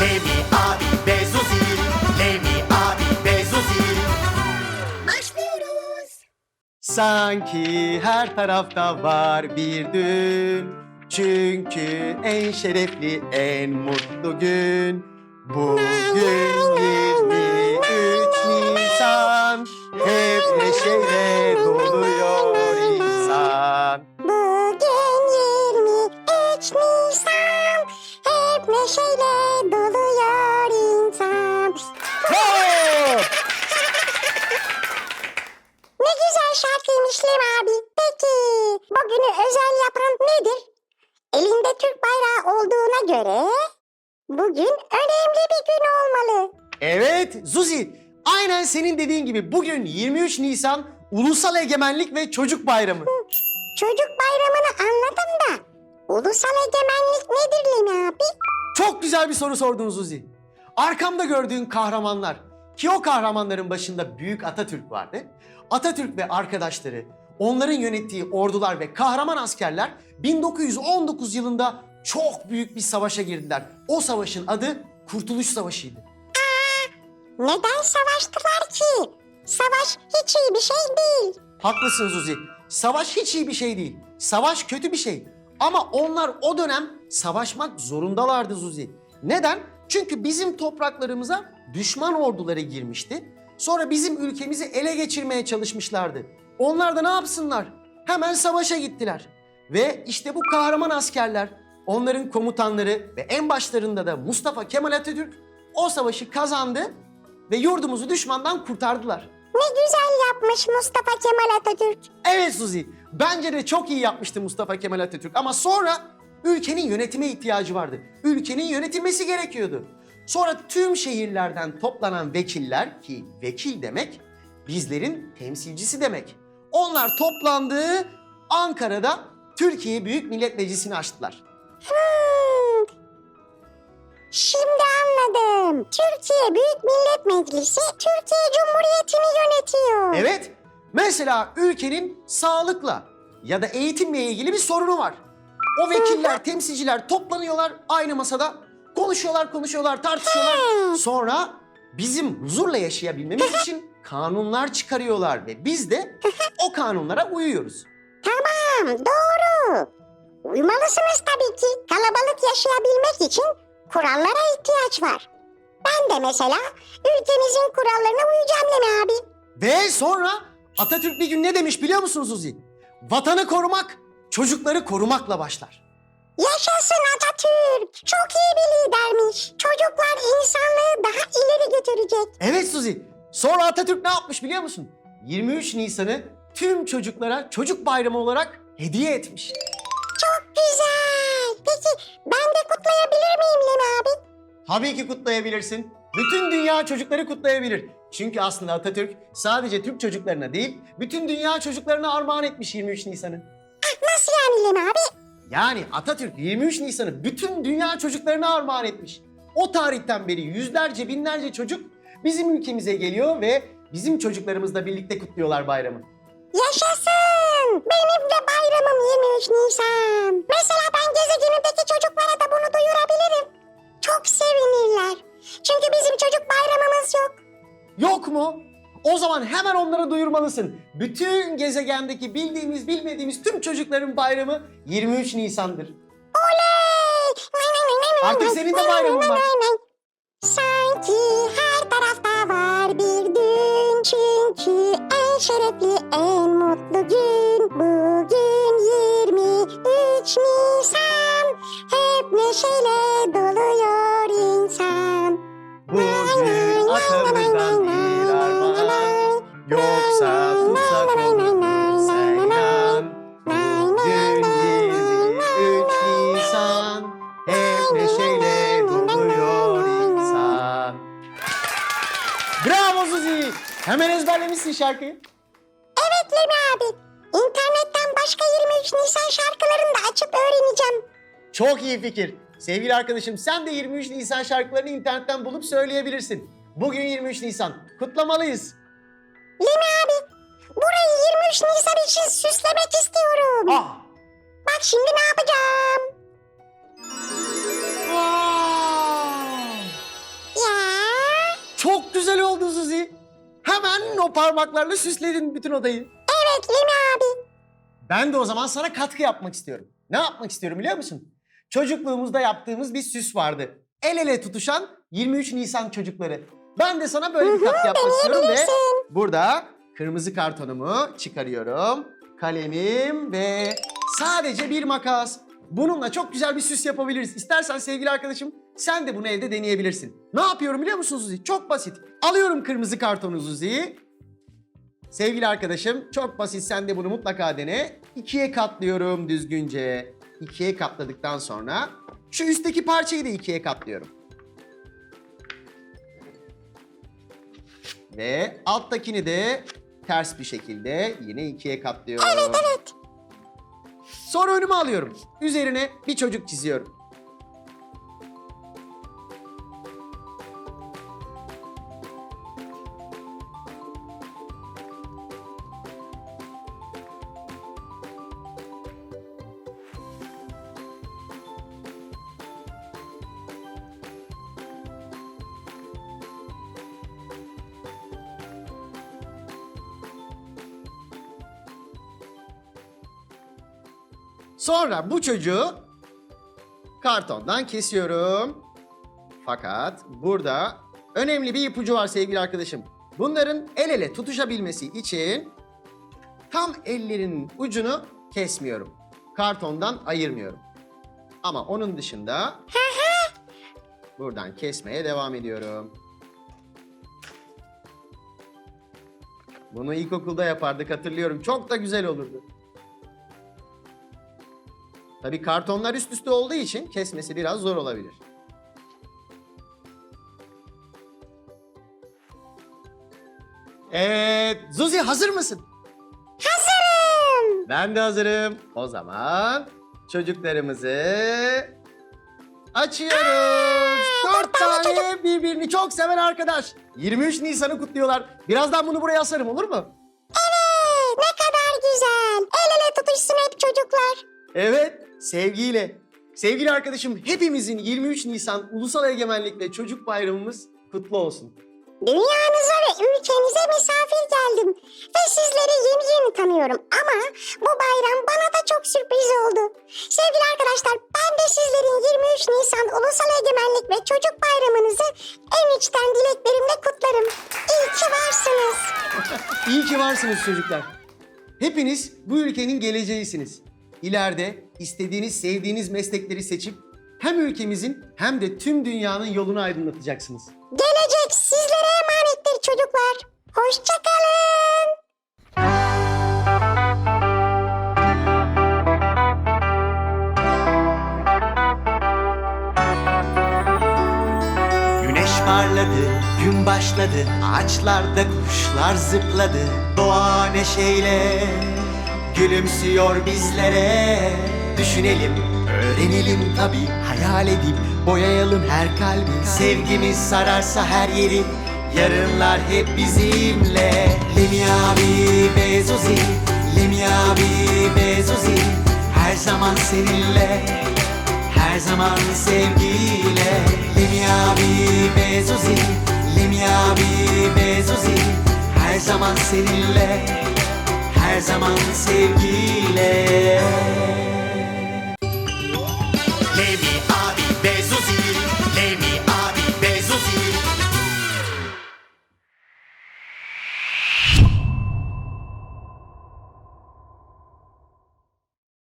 Lemi abi ve Zuzi Lemi abi ve Zuzi Başlıyoruz. Sanki her tarafta var bir düğün Çünkü en şerefli, en mutlu gün. Bugün 23 Lem abi. Peki bugünü özel yapan nedir? Elinde Türk bayrağı olduğuna göre bugün önemli bir gün olmalı. Evet Zuzi, aynen senin dediğin gibi bugün 23 Nisan Ulusal Egemenlik ve Çocuk Bayramı. Çocuk bayramını anladım da ulusal egemenlik nedir Lem abi? Çok güzel bir soru sordun Zuzi. Arkamda gördüğün kahramanlar ki o kahramanların başında Büyük Atatürk vardı. Atatürk ve arkadaşları, onların yönettiği ordular ve kahraman askerler 1919 yılında çok büyük bir savaşa girdiler. O savaşın adı Kurtuluş Savaşı'ydı. Neden savaştılar ki? Savaş hiç iyi bir şey değil. Haklısın Zuzi. Savaş hiç iyi bir şey değil. Savaş kötü bir şey. Ama onlar o dönem savaşmak zorundalardı Zuzi. Neden? Çünkü bizim topraklarımıza düşman orduları girmişti. Sonra bizim ülkemizi ele geçirmeye çalışmışlardı. Onlar da ne yapsınlar? Hemen savaşa gittiler. Ve işte bu kahraman askerler, onların komutanları ve en başlarında da Mustafa Kemal Atatürk o savaşı kazandı ve yurdumuzu düşmandan kurtardılar. Ne güzel yapmış Mustafa Kemal Atatürk. Evet Suzi, bence de çok iyi yapmıştı Mustafa Kemal Atatürk ama sonra ülkenin yönetime ihtiyacı vardı. Ülkenin yönetilmesi gerekiyordu. Sonra tüm şehirlerden toplanan vekiller ki vekil demek bizlerin temsilcisi demek. Onlar toplandı Ankara'da Türkiye Büyük Millet Meclisi'ni açtılar. Hmm. Şimdi anladım. Türkiye Büyük Millet Meclisi Türkiye Cumhuriyeti'ni yönetiyor. Evet, mesela ülkenin sağlıkla ya da eğitimle ilgili bir sorunu var. O vekiller, temsilciler toplanıyorlar aynı masada. Konuşuyorlar, konuşuyorlar, tartışıyorlar. Sonra bizim huzurla yaşayabilmemiz için kanunlar çıkarıyorlar ve biz de o kanunlara uyuyoruz. Tamam doğru. Uymalısınız tabii ki. Kalabalık yaşayabilmek için kurallara ihtiyaç var. Ben de mesela ülkemizin kurallarına uyacağım Lemi abi. Ve sonra Atatürk bir gün ne demiş biliyor musunuz Uzi? Vatanı korumak, çocukları korumakla başlar. Yaşasın Atatürk. Çok iyi bir lidermiş. Çocuklar insanlığı daha ileri götürecek. Evet Suzi. Sonra Atatürk ne yapmış biliyor musun? 23 Nisan'ı tüm çocuklara çocuk bayramı olarak hediye etmiş. Çok güzel. Peki ben de kutlayabilir miyim Lemi abi? Tabii ki kutlayabilirsin. Bütün dünya çocukları kutlayabilir. Çünkü aslında Atatürk sadece Türk çocuklarına değil, bütün dünya çocuklarına armağan etmiş 23 Nisan'ı. Ah, Nasıl yani Lemi abi? Yani Atatürk 23 Nisan'ı bütün dünya çocuklarına armağan etmiş. O tarihten beri yüzlerce binlerce çocuk bizim ülkemize geliyor ve bizim çocuklarımızla birlikte kutluyorlar bayramı. Yaşasın. Benim de bayramım 23 Nisan. Mesela ben gezegenimdeki çocuklara da bunu duyurabilirim. Çok sevinirler. Çünkü bizim çocuk bayramımız yok. Yok mu? O zaman hemen onlara duyurmalısın. Bütün gezegendeki bildiğimiz bilmediğimiz tüm çocukların bayramı 23 Nisan'dır. Oley! Artık senin de bayramın var. Sanki her tarafta var bir gün Çünkü en şerefli en mutlu gün Bugün 23 Nisan Hep neşeyle Yoksa tutsak olur seyran Bugün 23 Nisan Hep neşeyle doluyor insan Bravo! Hemen ezberlemişsin şarkıyı. Evet Lemi abi İnternetten başka 23 Nisan şarkılarını da açıp öğreneceğim Çok iyi fikir. Sevgili arkadaşım sen de 23 Nisan şarkılarını internetten bulup söyleyebilirsin. Bugün 23 Nisan. Kutlamalıyız. Lemi abi burayı 23 Nisan için süslemek istiyorum. Ah. Bak şimdi ne yapacağım? Vay. Ya. Çok güzel oldu Suzi. Hemen o parmaklarla süsledin bütün odayı. Evet Lemi abi. Ben de o zaman sana katkı yapmak istiyorum. Ne yapmak istiyorum biliyor musun? Çocukluğumuzda yaptığımız bir süs vardı. El ele tutuşan 23 Nisan çocukları. Ben de sana böyle bir katkı yapmak istiyorum ve burada kırmızı kartonumu çıkarıyorum. Kalemim ve sadece bir makas. Bununla çok güzel bir süs yapabiliriz. İstersen sevgili arkadaşım sen de bunu evde deneyebilirsin. Ne yapıyorum biliyor musun Zuzi? Çok basit. Alıyorum kırmızı kartonu Zuzi'yi. Sevgili arkadaşım çok basit sen de bunu mutlaka dene. İkiye katlıyorum düzgünce. İkiye katladıktan sonra şu üstteki parçayı da ikiye katlıyorum. Ve alttakini de ters bir şekilde yine ikiye katlıyorum. Evet evet. Sonra önüme alıyorum. Üzerine bir çocuk çiziyorum. Sonra bu çocuğu kartondan kesiyorum. Fakat burada önemli bir ipucu var sevgili arkadaşım. Bunların el ele tutuşabilmesi için tam ellerinin ucunu kesmiyorum. Kartondan ayırmıyorum. Ama onun dışında buradan kesmeye devam ediyorum. Bunu ilkokulda yapardık hatırlıyorum. Çok da güzel olurdu. Tabii kartonlar üst üste olduğu için kesmesi biraz zor olabilir. Evet, Zuzi hazır mısın? Hazırım. Ben de hazırım. O zaman çocuklarımızı açıyoruz. Dört tane birbirini çok seven arkadaş. 23 Nisan'ı kutluyorlar. Birazdan bunu buraya asarım olur mu? Evet ne kadar güzel. El ele tutuşsun hep çocuklar. Evet, sevgiyle. Sevgili arkadaşım hepimizin 23 Nisan Ulusal Egemenlik ve Çocuk Bayramımız kutlu olsun. Dünyanıza ve ülkenize misafir geldim. Ve sizleri yeni yeni tanıyorum. Ama bu bayram bana da çok sürpriz oldu. Sevgili arkadaşlar ben de sizlerin 23 Nisan Ulusal Egemenlik ve Çocuk Bayramınızı en içten dileklerimle kutlarım. İyi ki varsınız. İyi ki varsınız çocuklar. Hepiniz bu ülkenin geleceğisiniz. İleride istediğiniz, sevdiğiniz meslekleri seçip hem ülkemizin hem de tüm dünyanın yolunu aydınlatacaksınız. Gelecek sizlere emanettir çocuklar. Hoşçakalın. Güneş parladı, gün başladı Ağaçlarda kuşlar zıpladı Doğa neşeyle Gülümsüyor bizlere. Düşünelim, öğrenelim tabi Hayal edip boyayalım her kalbi. Sevgimiz sararsa her yeri Yarınlar hep bizimle. Lemi abi ve Zuzi Lemi ve Zuzi Her zaman seninle her zaman sevgiyle. Lemi abi ve Zuzi Lemi ve Zuzi Her zaman seninle Her zaman sevgiyle